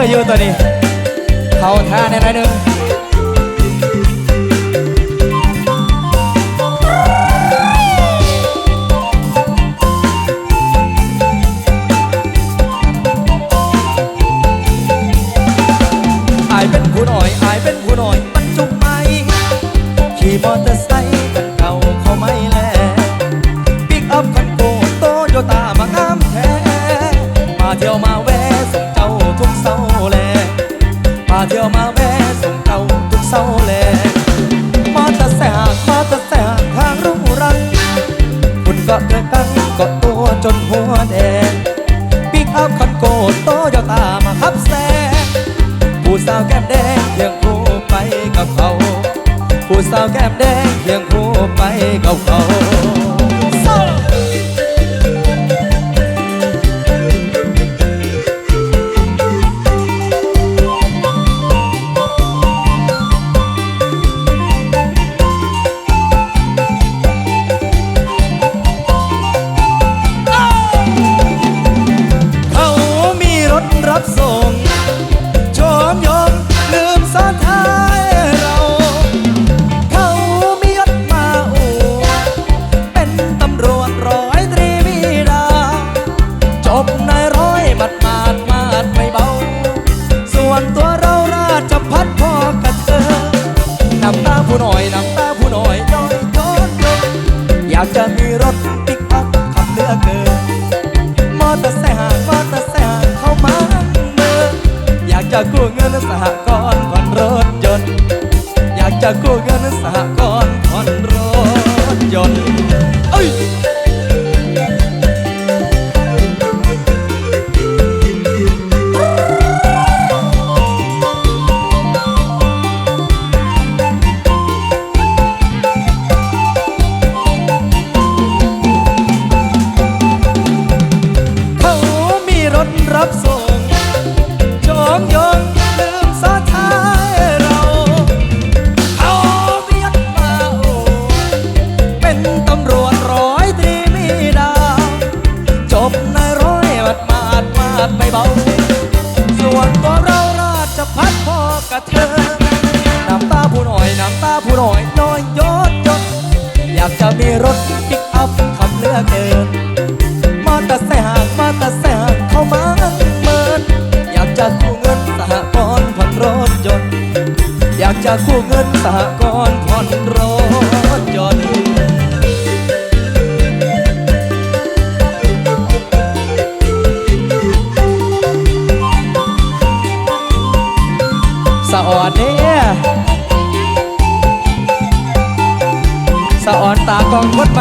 คืออยู่ตัวนี้ เขาท่าในน้อยหนึงอายเป็นผู้น้อยอายเป็นผู้น้อย มันจุกไหมขี่มอเตอร์ไซค์กันเก่าเขาไม่แลปิกอัพคันโกโตโยต้ามางามแท้มาเที่ยวมา เที่ยวมาแวะส่งเจ้าทุกเสาร์แลมาตะแสากมาตะแสากทางรุ่งรังคุณก็เดินตั้งก็ตัวจนหัวแดงปิกอัพคันโกดโตโยตามาขับแซงผู้สาวแก้มแดงเคียงคู่ไปกับเขา ผู้สาวแก้มแดงเคียงคู่ไปกับเขา รับส่งชมยงลืมซ้อนท้ายเรา เขามียศมาอูเป็นตำรวจร้อยตรีมีดาจบนายร้อยมัดมาดมาดไม่เบา ส่วนตัวเราราชพัฒพอกับเธอนำตาผู้หน่อยนำตาผู้หน่อยย้อยย้อนยนอยากจะมีรถปิกอัพขับเลือเกิน จะกู้เงินสหกรณ์ผ่อนรถยนต์ อยากจะกู้เงินสหกรณ์ ดไม่เบา ส่วนตัวเราราชพัฒพอกับเธอ น้ำตาผู้หน่อย น้ำตาผู้หน่อยน้อยยอดจดอยากจะมีรถปิกอัพขับเลือกเกินมอเตอร์ไซค์ห่างมอเตอร์ไซค์ห่างเข้ามาเมินอยากจะกู้เงินสหกรณ์ผ่อนรถยนต์อยากจะกู้เงินสหกรณ์ผ่อนรถ สะอ่อนตากองคดไป